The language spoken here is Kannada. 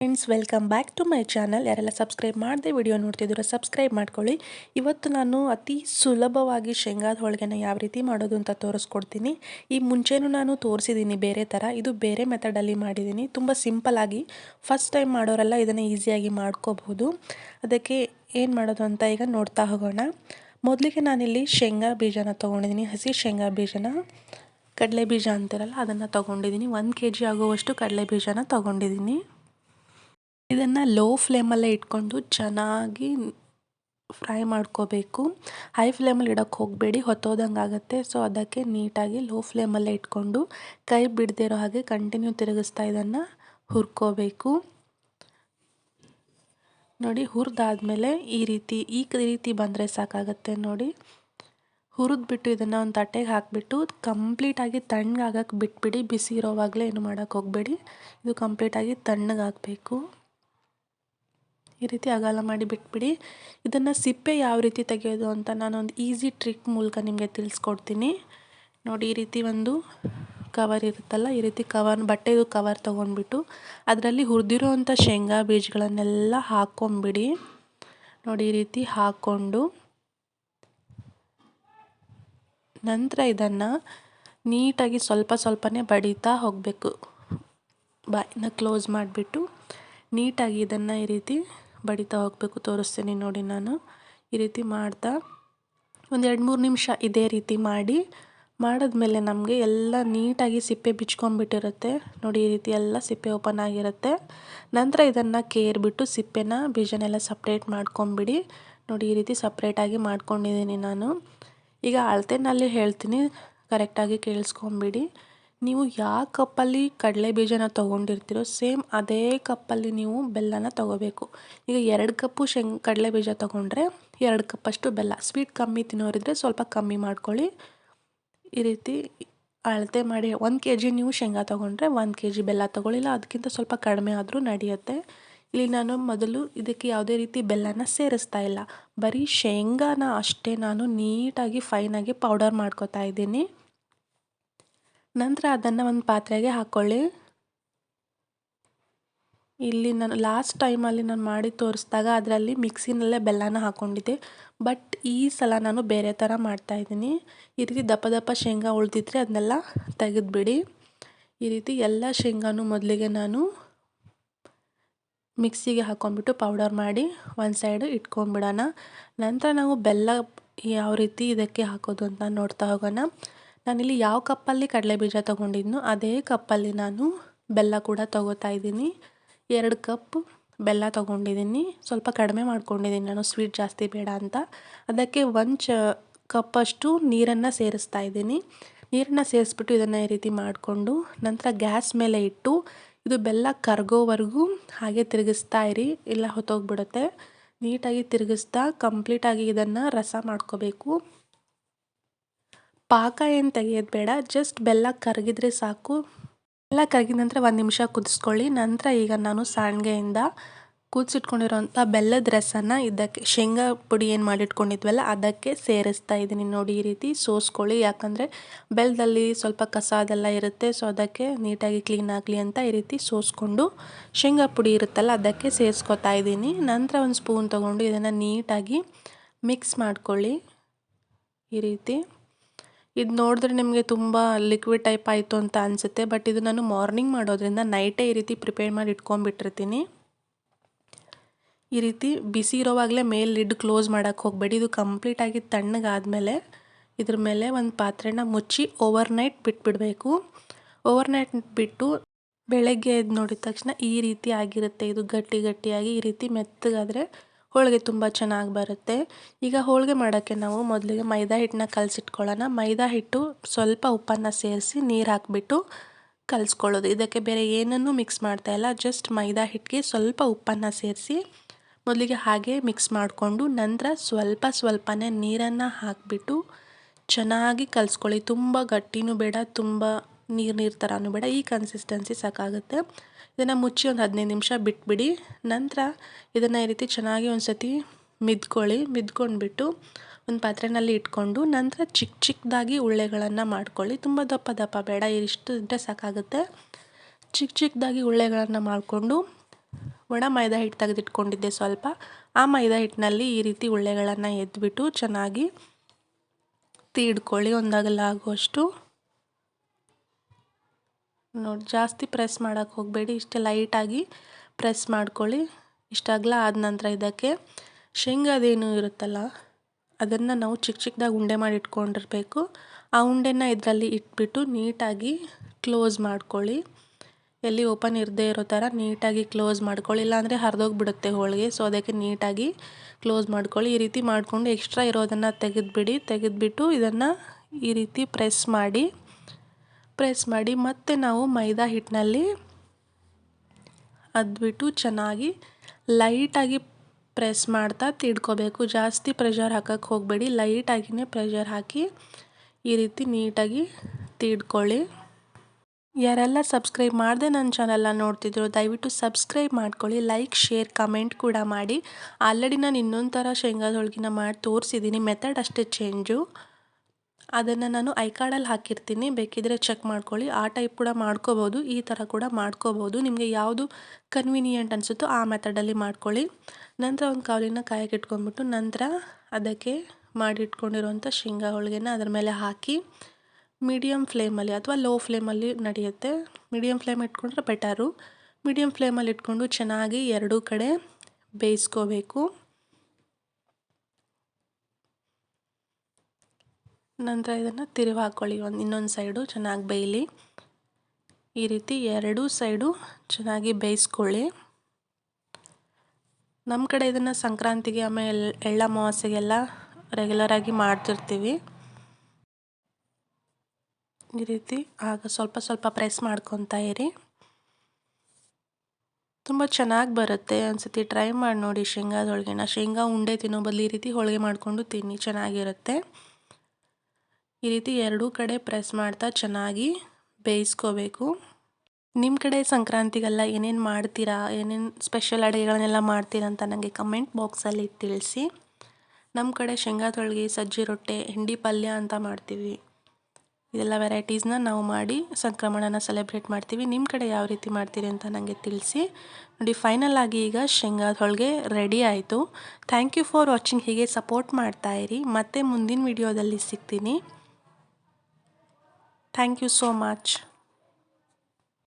Friends welcome back to my channel ಯಾರೆಲ್ಲ ಸಬ್ಸ್ಕ್ರೈಬ್ ಮಾಡದೆ ವಿಡಿಯೋ ನೋಡ್ತಿದ್ದೀರೋ ಸಬ್ಸ್ಕ್ರೈಬ್ ಮಾಡ್ಕೊಳ್ಳಿ. ಇವತ್ತು ನಾನು ಅತಿ ಸುಲಭವಾಗಿ ಶೇಂಗಾದ ಹೋಳಿಗೆನ ಯಾವ ರೀತಿ ಮಾಡೋದು ಅಂತ ತೋರಿಸ್ಕೊಡ್ತೀನಿ. ಈ ಮುಂಚೆನೂ ನಾನು ತೋರಿಸಿದ್ದೀನಿ ಬೇರೆ ಥರ ಇದು ಬೇರೆ ಮೆಥಡಲ್ಲಿ ಮಾಡಿದ್ದೀನಿ. ತುಂಬ ಸಿಂಪಲಾಗಿ ಫಸ್ಟ್ ಟೈಮ್ ಮಾಡೋರೆಲ್ಲ ಇದನ್ನು ಈಸಿಯಾಗಿ ಮಾಡ್ಕೋಬಹುದು. ಅದಕ್ಕೆ ಏನು ಮಾಡೋದು ಅಂತ ಈಗ ನೋಡ್ತಾ ಹೋಗೋಣ. ಮೊದಲಿಗೆ ನಾನಿಲ್ಲಿ ಶೇಂಗಾ ಬೀಜನ ತೊಗೊಂಡಿದ್ದೀನಿ. ಹಸಿ ಶೇಂಗಾ ಬೀಜನ ಕಡಲೆ ಬೀಜ ಅಂತಿರಲ್ಲ ಅದನ್ನು ತೊಗೊಂಡಿದ್ದೀನಿ. ಒಂದು ಕೆ ಜಿ ಆಗುವಷ್ಟು ಕಡಲೆ ಬೀಜನ ತೊಗೊಂಡಿದ್ದೀನಿ. ಇದನ್ನು ಲೋ ಫ್ಲೇಮಲ್ಲೇ ಇಟ್ಕೊಂಡು ಚೆನ್ನಾಗಿ ಫ್ರೈ ಮಾಡ್ಕೋಬೇಕು. ಹೈ ಫ್ಲೇಮಲ್ಲಿ ಇಡೋಕ್ಕೆ ಹೋಗಬೇಡಿ, ಹೊತ್ತೋದಂಗೆ ಆಗುತ್ತೆ. ಸೊ ಅದಕ್ಕೆ ನೀಟಾಗಿ ಲೋ ಫ್ಲೇಮಲ್ಲೇ ಇಟ್ಕೊಂಡು ಕೈ ಬಿಡದಿರೋ ಹಾಗೆ ಕಂಟಿನ್ಯೂ ತಿರುಗಿಸ್ತಾ ಇದನ್ನು ಹುರ್ಕೋಬೇಕು. ನೋಡಿ, ಹುರಿದಾದ್ಮೇಲೆ ಈ ರೀತಿ ಈ ರೀತಿ ಬಂದರೆ ಸಾಕಾಗತ್ತೆ ನೋಡಿ. ಹುರಿದ್ಬಿಟ್ಟು ಇದನ್ನು ಒಂದು ತಟ್ಟೆಗೆ ಹಾಕಿಬಿಟ್ಟು ಕಂಪ್ಲೀಟಾಗಿ ತಣ್ಣಗಾಗಕ್ಕೆ ಬಿಟ್ಬಿಡಿ, ಬಿಸಿ ಇರೋವಾಗಲೇ ಏನು ಮಾಡೋಕ್ಕೆ ಹೋಗಬೇಡಿ. ಇದು ಕಂಪ್ಲೀಟಾಗಿ ತಣ್ಣಗಾಗಬೇಕು. ಈ ರೀತಿ ಅಗಲ ಮಾಡಿ ಬಿಟ್ಬಿಡಿ. ಇದನ್ನು ಸಿಪ್ಪೆ ಯಾವ ರೀತಿ ತೆಗೆಯೋದು ಅಂತ ನಾನೊಂದು ಈಸಿ ಟ್ರಿಕ್ ಮೂಲಕ ನಿಮಗೆ ತಿಳಿಸ್ಕೊಡ್ತೀನಿ. ನೋಡಿ, ಈ ರೀತಿ ಒಂದು ಕವರ್ ಇರುತ್ತಲ್ಲ, ಈ ರೀತಿ ಕವರ್ ಬಟ್ಟೆದು ಕವರ್ ತೊಗೊಂಡ್ಬಿಟ್ಟು ಅದರಲ್ಲಿ ಹುರಿದಿರೋ ಅಂಥ ಶೇಂಗಾ ಬೀಜಗಳನ್ನೆಲ್ಲ ಹಾಕ್ಕೊಂಬಿಡಿ ನೋಡಿ, ಈ ರೀತಿ ಹಾಕ್ಕೊಂಡು ನಂತರ ಇದನ್ನು ನೀಟಾಗಿ ಸ್ವಲ್ಪ ಸ್ವಲ್ಪನೇ ಬಡಿತಾ ಹೋಗಬೇಕು. ಬಾಯಿನ ಕ್ಲೋಸ್ ಮಾಡಿಬಿಟ್ಟು ನೀಟಾಗಿ ಇದನ್ನು ಈ ರೀತಿ ಬಡಿತಾ ಹೋಗಬೇಕು ತೋರಿಸ್ತೀನಿ ನೋಡಿ ನಾನು. ಈ ರೀತಿ ಮಾಡ್ತಾ ಒಂದು ಎರಡು ಮೂರು ನಿಮಿಷ ಇದೇ ರೀತಿ ಮಾಡಿ, ಮಾಡಿದ್ಮೇಲೆ ನಮಗೆ ಎಲ್ಲ ನೀಟಾಗಿ ಸಿಪ್ಪೆ ಬಿಚ್ಕೊಂಡ್ಬಿಟ್ಟಿರುತ್ತೆ. ನೋಡಿ ಈ ರೀತಿ ಎಲ್ಲ ಸಿಪ್ಪೆ ಓಪನ್ ಆಗಿರುತ್ತೆ. ನಂತರ ಇದನ್ನು ಕೇರ್ಬಿಟ್ಟು ಸಿಪ್ಪೆನ ಬೀಜನೆಲ್ಲ ಸಪ್ರೇಟ್ ಮಾಡ್ಕೊಂಬಿಡಿ. ನೋಡಿ ಈ ರೀತಿ ಸಪ್ರೇಟಾಗಿ ಮಾಡ್ಕೊಂಡಿದ್ದೀನಿ ನಾನು. ಈಗ ಅಳತೆನಲ್ಲಿ ಹೇಳ್ತೀನಿ ಕರೆಕ್ಟಾಗಿ ಕೇಳಿಸ್ಕೊಂಬಿಡಿ. ನೀವು ಯಾವ ಕಪ್ಪಲ್ಲಿ ಕಡಲೆ ಬೀಜನ ತೊಗೊಂಡಿರ್ತೀರೋ ಸೇಮ್ ಅದೇ ಕಪ್ಪಲ್ಲಿ ನೀವು ಬೆಲ್ಲನ ತೊಗೋಬೇಕು. ಈಗ ಎರಡು ಕಪ್ಪು ಶೇಂಗ್, ಕಡಲೆ ಬೀಜ ತೊಗೊಂಡ್ರೆ ಎರಡು ಕಪ್ಪಷ್ಟು ಬೆಲ್ಲ. ಸ್ವೀಟ್ ಕಮ್ಮಿ ತಿನ್ನೋರಿದ್ರೆ ಸ್ವಲ್ಪ ಕಮ್ಮಿ ಮಾಡ್ಕೊಳ್ಳಿ. ಈ ರೀತಿ ಅಳತೆ ಮಾಡಿ ಒಂದು ಕೆ ಜಿ ನೀವು ಶೇಂಗಾ ತೊಗೊಂಡ್ರೆ ಒಂದು ಕೆ ಜಿ ಬೆಲ್ಲ ತೊಗೊಳ್ಳಿಲ್ಲ ಅದಕ್ಕಿಂತ ಸ್ವಲ್ಪ ಕಡಿಮೆ ಆದರೂ ನಡೆಯುತ್ತೆ. ಇಲ್ಲಿ ನಾನು ಮೊದಲು ಇದಕ್ಕೆ ಯಾವುದೇ ರೀತಿ ಬೆಲ್ಲನ ಸೇರಿಸ್ತಾ ಇಲ್ಲ. ಬರೀ ಶೇಂಗಾನ ಅಷ್ಟೇ ನಾನು ನೀಟಾಗಿ ಫೈನಾಗಿ ಪೌಡರ್ ಮಾಡ್ಕೊತಾ ಇದ್ದೀನಿ. ನಂತರ ಅದನ್ನು ಒಂದು ಪಾತ್ರೆಗೆ ಹಾಕ್ಕೊಳ್ಳಿ ಇಲ್ಲಿ ನಾನು ಲಾಸ್ಟ್ ಟೈಮಲ್ಲಿ ನಾನು ಮಾಡಿ ತೋರಿಸಿದಾಗ ಅದರಲ್ಲಿ ಮಿಕ್ಸಿನಲ್ಲೇ ಬೆಲ್ಲನ ಹಾಕ್ಕೊಂಡಿದ್ದೆ ಬಟ್ ಈ ಸಲ ನಾನು ಬೇರೆ ಥರ ಮಾಡ್ತಾಯಿದ್ದೀನಿ ಈ ರೀತಿ ದಪ್ಪ ದಪ್ಪ ಶೇಂಗಾ ಉಳಿದಿದ್ರೆ ಅದನ್ನೆಲ್ಲ ತೆಗೆದುಬಿಡಿ. ಈ ರೀತಿ ಎಲ್ಲ ಶೇಂಗಾನು ಮೊದಲಿಗೆ ನಾನು ಮಿಕ್ಸಿಗೆ ಹಾಕ್ಕೊಂಡ್ಬಿಟ್ಟು ಪೌಡರ್ ಮಾಡಿ ಒಂದು ಸೈಡು ಇಟ್ಕೊಂಡ್ಬಿಡೋಣ. ನಂತರ ನಾವು ಬೆಲ್ಲ ಯಾವ ರೀತಿ ಇದಕ್ಕೆ ಹಾಕೋದು ಅಂತ ನೋಡ್ತಾ ಹೋಗೋಣ. ನಾನಿಲ್ಲಿ ಯಾವ ಕಪ್ಪಲ್ಲಿ ಕಡಲೆ ಬೀಜ ತೊಗೊಂಡಿದ್ನೋ ಅದೇ ಕಪ್ಪಲ್ಲಿ ನಾನು ಬೆಲ್ಲ ಕೂಡ ತೊಗೋತಾ ಇದ್ದೀನಿ. ಎರಡು ಕಪ್ ಬೆಲ್ಲ ತೊಗೊಂಡಿದ್ದೀನಿ. ಸ್ವಲ್ಪ ಕಡಿಮೆ ಮಾಡ್ಕೊಂಡಿದ್ದೀನಿ ನಾನು, ಸ್ವೀಟ್ ಜಾಸ್ತಿ ಬೇಡ ಅಂತ. ಅದಕ್ಕೆ ಒಂದು ಚ ಕಪ್ಪಷ್ಟು ನೀರನ್ನು ಸೇರಿಸ್ತಾ ಇದ್ದೀನಿ. ನೀರನ್ನು ಸೇರಿಸ್ಬಿಟ್ಟು ಇದನ್ನು ಈ ರೀತಿ ಮಾಡಿಕೊಂಡು ನಂತರ ಗ್ಯಾಸ್ ಮೇಲೆ ಇಟ್ಟು ಇದು ಬೆಲ್ಲ ಕರಗೋವರೆಗೂ ಹಾಗೆ ತಿರುಗಿಸ್ತಾ ಇರಿ, ಇಲ್ಲ ಹೊತ್ತೋಗ್ಬಿಡುತ್ತೆ. ನೀಟಾಗಿ ತಿರುಗಿಸ್ತಾ, ಕಂಪ್ಲೀಟಾಗಿ ಇದನ್ನು ರಸ ಮಾಡ್ಕೋಬೇಕು. ಪಾಕ ಏನು ತೆಗೆಯೋದು ಬೇಡ ಜಸ್ಟ್ ಬೆಲ್ಲ ಕರಗಿದ್ರೆ ಸಾಕು. ಬೆಲ್ಲ ಕರಗಿದ ನಂತರ ಒಂದು ನಿಮಿಷ ಕುದಿಸ್ಕೊಳ್ಳಿ. ನಂತರ ಈಗ ನಾನು ಸಾಣಿಗೆಯಿಂದ ಕುದಿಸಿಟ್ಕೊಂಡಿರೋಂಥ ಬೆಲ್ಲದ ರಸನ ಇದಕ್ಕೆ ಶೇಂಗಾ ಪುಡಿ ಏನು ಮಾಡಿಟ್ಕೊಂಡಿದ್ವಲ್ಲ, ಅದಕ್ಕೆ ಸೇರಿಸ್ತಾ ಇದ್ದೀನಿ ನೋಡಿ ಈ ರೀತಿ ಸೋಸ್ಕೊಳ್ಳಿ. ಯಾಕಂದರೆ ಬೆಲ್ಲದಲ್ಲಿ ಸ್ವಲ್ಪ ಕಸ ಅದೆಲ್ಲ ಇರುತ್ತೆ ಸೊ ಅದಕ್ಕೆ ನೀಟಾಗಿ ಕ್ಲೀನ್ ಆಗಲಿ ಅಂತ ಈ ರೀತಿ ಸೋಸ್ಕೊಂಡು ಶೇಂಗಾ ಪುಡಿ ಇರುತ್ತಲ್ಲ, ಅದಕ್ಕೆ ಸೇರಿಸ್ಕೊತಾ ಇದ್ದೀನಿ ನಂತರ ಒಂದು ಸ್ಪೂನ್ ತೊಗೊಂಡು ಇದನ್ನು ನೀಟಾಗಿ ಮಿಕ್ಸ್ ಮಾಡ್ಕೊಳ್ಳಿ ಈ ರೀತಿ. ಇದು ನೋಡಿದ್ರೆ ನಿಮಗೆ ತುಂಬ ಲಿಕ್ವಿಡ್ ಟೈಪ್ ಆಯಿತು ಅಂತ ಅನಿಸುತ್ತೆ ಬಟ್ ಇದು ನಾನು ಮಾರ್ನಿಂಗ್ ಮಾಡೋದ್ರಿಂದ ನೈಟೇ ಈ ರೀತಿ ಪ್ರಿಪೇರ್ ಮಾಡಿ ಇಟ್ಕೊಂಡ್ಬಿಟ್ಟಿರ್ತೀನಿ. ಈ ರೀತಿ ಬಿಸಿ ಇರೋವಾಗಲೇ ಮೇಲೆ ಲಿಡ್ ಕ್ಲೋಸ್ ಮಾಡೋಕ್ಕೆ ಹೋಗಬೇಡಿ, ಇದು ಕಂಪ್ಲೀಟಾಗಿ ತಣ್ಣಗಾದಮೇಲೆ ಇದ್ರ ಮೇಲೆ ಒಂದು ಪಾತ್ರೆನ ಮುಚ್ಚಿ ಓವರ್ ನೈಟ್ ಬಿಟ್ಬಿಡಬೇಕು. ಓವರ್ ನೈಟ್ ಬಿಟ್ಟು ಬೆಳಗ್ಗೆ ಎದ್ದು ನೋಡಿದ ತಕ್ಷಣ ಈ ರೀತಿ ಆಗಿರುತ್ತೆ, ಇದು ಗಟ್ಟಿ ಗಟ್ಟಿಯಾಗಿ ಈ ರೀತಿ ಮೆತ್ತಗಾದರೆ ಹೋಳಿಗೆ ತುಂಬ ಚೆನ್ನಾಗಿ ಬರುತ್ತೆ. ಈಗ ಹೋಳಿಗೆ ಮಾಡೋಕ್ಕೆ ನಾವು ಮೊದಲಿಗೆ ಮೈದಾ ಹಿಟ್ಟನ್ನ ಕಲಸಿಟ್ಕೊಳ್ಳೋಣ. ಮೈದಾ ಹಿಟ್ಟು ಸ್ವಲ್ಪ ಉಪ್ಪನ್ನು ಸೇರಿಸಿ ನೀರು ಹಾಕಿಬಿಟ್ಟು ಕಲಿಸ್ಕೊಳ್ಳೋದು. ಇದಕ್ಕೆ ಬೇರೆ ಏನನ್ನೂ ಮಿಕ್ಸ್ ಮಾಡ್ತಾಯಿಲ್ಲ ಜಸ್ಟ್ ಮೈದಾ ಹಿಟ್ಟಿಗೆ ಸ್ವಲ್ಪ ಉಪ್ಪನ್ನು ಸೇರಿಸಿ ಮೊದಲಿಗೆ ಹಾಗೆ ಮಿಕ್ಸ್ ಮಾಡಿಕೊಂಡು ನಂತರ ಸ್ವಲ್ಪ ಸ್ವಲ್ಪನೇ ನೀರನ್ನು ಹಾಕಿಬಿಟ್ಟು ಚೆನ್ನಾಗಿ ಕಲಿಸ್ಕೊಳ್ಳಿ. ತುಂಬ ಗಟ್ಟಿನೂ ಬೇಡ, ತುಂಬ ನೀರು ನೀರು ಥರನೂ ಬೇಡ, ಈ ಕನ್ಸಿಸ್ಟೆನ್ಸಿ ಸಾಕಾಗುತ್ತೆ. ಇದನ್ನು ಮುಚ್ಚಿ ಒಂದು ಹದಿನೈದು ನಿಮಿಷ ಬಿಟ್ಬಿಡಿ. ನಂತರ ಇದನ್ನು ಈ ರೀತಿ ಚೆನ್ನಾಗಿ ಒಂದು ಸತಿ ಮಿದ್ಕೊಳ್ಳಿ. ಮಿದ್ಕೊಂಡ್ಬಿಟ್ಟು ಒಂದು ಪಾತ್ರೆಯಲ್ಲಿ ಇಟ್ಕೊಂಡು ನಂತರ ಚಿಕ್ಕ ಚಿಕ್ಕದಾಗಿ ಉಳ್ಳೆಗಳನ್ನು ಮಾಡ್ಕೊಳ್ಳಿ. ತುಂಬ ದಪ್ಪ ದಪ್ಪ ಬೇಡ ಇಷ್ಟು ಇದ್ದರೆ ಸಾಕಾಗುತ್ತೆ. ಚಿಕ್ಕ ಚಿಕ್ಕದಾಗಿ ಉಳ್ಳೆಗಳನ್ನು ಮಾಡಿಕೊಂಡು ಒಣ ಮೈದಾ ಹಿಟ್ಟು ತೆಗೆದಿಟ್ಕೊಂಡಿದ್ದೆ ಸ್ವಲ್ಪ. ಆ ಮೈದಾ ಹಿಟ್ಟಿನಲ್ಲಿ ಈ ರೀತಿ ಉಳ್ಳೆಗಳನ್ನು ಎದ್ಬಿಟ್ಟು ಚೆನ್ನಾಗಿ ತೀಡ್ಕೊಳ್ಳಿ. ಒಂದಗಲ ಆಗುವಷ್ಟು ನೋಡಿ, ಜಾಸ್ತಿ ಪ್ರೆಸ್ ಮಾಡೋಕ್ಕೆ ಹೋಗಬೇಡಿ. ಇಷ್ಟು ಲೈಟಾಗಿ ಪ್ರೆಸ್ ಮಾಡ್ಕೊಳ್ಳಿ. ಇಷ್ಟು ಆದ ನಂತರ ಇದಕ್ಕೆ ಶೇಂಗಾದೇನು ಇರುತ್ತಲ್ಲ, ಅದನ್ನು ನಾವು ಚಿಕ್ಕ ಚಿಕ್ಕದಾಗಿ ಉಂಡೆ ಮಾಡಿ ಇಟ್ಕೊಂಡಿರಬೇಕು. ಆ ಉಂಡೆನ ಇದರಲ್ಲಿ ಇಟ್ಬಿಟ್ಟು ನೀಟಾಗಿ ಕ್ಲೋಸ್ ಮಾಡ್ಕೊಳ್ಳಿ. ಎಲ್ಲಿ ಓಪನ್ ಇರದೇ ಇರೋ ಥರ ನೀಟಾಗಿ ಕ್ಲೋಸ್ ಮಾಡ್ಕೊಳ್ಳಿ. ಇಲ್ಲಾಂದರೆ ಹರಿದೋಗ್ಬಿಡುತ್ತೆ ಹೋಳಿಗೆ ಸೊ ಅದಕ್ಕೆ ನೀಟಾಗಿ ಕ್ಲೋಸ್ ಮಾಡ್ಕೊಳ್ಳಿ. ಈ ರೀತಿ ಮಾಡಿಕೊಂಡು ಎಕ್ಸ್ಟ್ರಾ ಇರೋದನ್ನು ತೆಗೆದುಬಿಡಿ. ತೆಗೆದುಬಿಟ್ಟು ಇದನ್ನು ಈ ರೀತಿ ಪ್ರೆಸ್ ಮಾಡಿ ಪ್ರೆಸ್ ಮಾಡಿ ಮತ್ತೆ ನಾವು ಮೈದಾ ಹಿಟ್ಟಿನಲ್ಲಿ ಅದ್ಬಿಟ್ಟು ಚೆನ್ನಾಗಿ ಲೈಟಾಗಿ ಪ್ರೆಸ್ ಮಾಡ್ತಾ ತಿಡ್ಕೋಬೇಕು ಜಾಸ್ತಿ ಪ್ರೆಷರ್ ಹಾಕಕ್ಕೆ ಹೋಗಬೇಡಿ. ಲೈಟಾಗಿಯೇ ಪ್ರೆಷರ್ ಹಾಕಿ ಈ ರೀತಿ ನೀಟಾಗಿ ತೀಡ್ಕೊಳ್ಳಿ ಯಾರೆಲ್ಲ ಸಬ್ಸ್ಕ್ರೈಬ್ ಮಾಡಿದೆ ನನ್ನ ಚಾನಲ್ನ ನೋಡ್ತಿದ್ರು, ದಯವಿಟ್ಟು ಸಬ್ಸ್ಕ್ರೈಬ್ ಮಾಡ್ಕೊಳ್ಳಿ. ಲೈಕ್ ಶೇರ್ ಕಮೆಂಟ್ ಕೂಡ ಮಾಡಿ. ಆಲ್ರೆಡಿ ನಾನು ಇನ್ನೊಂದು ಥರ ಶೇಂಗಾದ ಹೋಳಿಗೆನ ಮಾಡಿ ತೋರಿಸಿದ್ದೀನಿ ಮೆಥಡ್ ಅಷ್ಟೇ ಚೇಂಜು ಅದನ್ನು ನಾನು ಐ ಕಾರ್ಡಲ್ಲಿ ಹಾಕಿರ್ತೀನಿ. ಬೇಕಿದ್ರೆ ಚೆಕ್ ಮಾಡ್ಕೊಳ್ಳಿ. ಆ ಟೈಪ್ ಕೂಡ ಮಾಡ್ಕೋಬೋದು. ಈ ಥರ ಕೂಡ ಮಾಡ್ಕೋಬೋದು. ನಿಮಗೆ ಯಾವುದು ಕನ್ವೀನಿಯೆಂಟ್ ಅನಿಸುತ್ತೋ ಆ ಮೆಥಡಲ್ಲಿ ಮಾಡ್ಕೊಳ್ಳಿ. ನಂತರ ಒಂದು ಕಾವಲಿನ ಕಾಯಕ್ಕೆ ಇಟ್ಕೊಂಡ್ಬಿಟ್ಟು ನಂತರ ಅದಕ್ಕೆ ಮಾಡಿಟ್ಕೊಂಡಿರುವಂಥ ಶೇಂಗಾ ಹೋಳಿಗೆನ ಅದ್ರ ಮೇಲೆ ಹಾಕಿ ಮೀಡಿಯಮ್ ಫ್ಲೇಮಲ್ಲಿ ಅಥವಾ ಲೋ ಫ್ಲೇಮಲ್ಲಿ ನಡೆಯುತ್ತೆ. ಮೀಡಿಯಮ್ ಫ್ಲೇಮ್ ಇಟ್ಕೊಂಡ್ರೆ ಬೆಟರು ಮೀಡಿಯಮ್ ಫ್ಲೇಮಲ್ಲಿ ಇಟ್ಕೊಂಡು ಚೆನ್ನಾಗಿ ಎರಡೂ ಕಡೆ ಬೇಯಿಸ್ಕೋಬೇಕು. ನಂತರ ಇದನ್ನು ತಿರುವಿ ಹಾಕ್ಕೊಳ್ಳಿ ಒಂದು ಇನ್ನೊಂದು ಸೈಡು ಚೆನ್ನಾಗಿ ಬೇಯಲಿ. ಈ ರೀತಿ ಎರಡೂ ಸೈಡು ಚೆನ್ನಾಗಿ ಬೇಯಿಸ್ಕೊಳ್ಳಿ. ನಮ್ಮ ಕಡೆ ಇದನ್ನು ಸಂಕ್ರಾಂತಿಗೆ, ಆಮೇಲೆ ಎಳ್ಳ ಅಮಾವಾಸ್ಯೆಗೆಲ್ಲ ರೆಗ್ಯುಲರಾಗಿ ಮಾಡ್ತಿರ್ತೀವಿ. ಈ ರೀತಿ ಆಗ ಸ್ವಲ್ಪ ಸ್ವಲ್ಪ ಪ್ರೆಸ್ ಮಾಡ್ಕೊತಾ ಇರಿ. ತುಂಬ ಚೆನ್ನಾಗಿ ಬರುತ್ತೆ. ಒಂದ್ಸತಿ ಟ್ರೈ ಮಾಡಿ ನೋಡಿ. ಶೇಂಗಾದ ಹೋಳಿಗೆನ. ಶೇಂಗಾ ಉಂಡೆ ತಿನ್ನೋ ಬದಲು ಈ ರೀತಿ ಹೋಳಿಗೆ ಮಾಡಿಕೊಂಡು ತಿನ್ನಿ. ಚೆನ್ನಾಗಿರುತ್ತೆ. ಈ ರೀತಿ ಎರಡೂ ಕಡೆ ಪ್ರೆಸ್ ಮಾಡ್ತಾ ಚೆನ್ನಾಗಿ ಬೇಯಿಸ್ಕೋಬೇಕು. ನಿಮ್ಮ ಕಡೆ ಸಂಕ್ರಾಂತಿಗೆಲ್ಲ ಏನೇನು ಮಾಡ್ತೀರಾ? ಏನೇನು ಸ್ಪೆಷಲ್ ಅಡುಗೆಗಳನ್ನೆಲ್ಲ ಮಾಡ್ತೀರಾ ಅಂತ ನನಗೆ ಕಮೆಂಟ್ ಬಾಕ್ಸಲ್ಲಿ ತಿಳಿಸಿ. ನಮ್ಮ ಕಡೆ ಶೇಂಗಾ ತೊಳಗಿ, ಸಜ್ಜಿ ರೊಟ್ಟೆ, ಹಿಂಡಿ ಪಲ್ಯ ಅಂತ ಮಾಡ್ತೀವಿ. ಇದೆಲ್ಲ ವೆರೈಟೀಸ್ನ ನಾವು ಮಾಡಿ ಸಂಕ್ರಮಣನ ಸೆಲೆಬ್ರೇಟ್ ಮಾಡ್ತೀವಿ. ನಿಮ್ಮ ಕಡೆ ಯಾವ ರೀತಿ ಮಾಡ್ತೀರಿ ಅಂತ ನನಗೆ ತಿಳಿಸಿ. ನೋಡಿ ಫೈನಲ್ ಆಗಿ ಈಗ ಶೇಂಗಾದ ಹೋಳಿಗೆ ರೆಡಿ ಆಯಿತು. ಥ್ಯಾಂಕ್ ಯು ಫಾರ್ ವಾಚಿಂಗ್ ಹೀಗೆ ಸಪೋರ್ಟ್ ಮಾಡ್ತಾಯಿರಿ ಮತ್ತೆ ಮುಂದಿನ ವಿಡಿಯೋದಲ್ಲಿ ಸಿಗ್ತೀನಿ. Thank you so much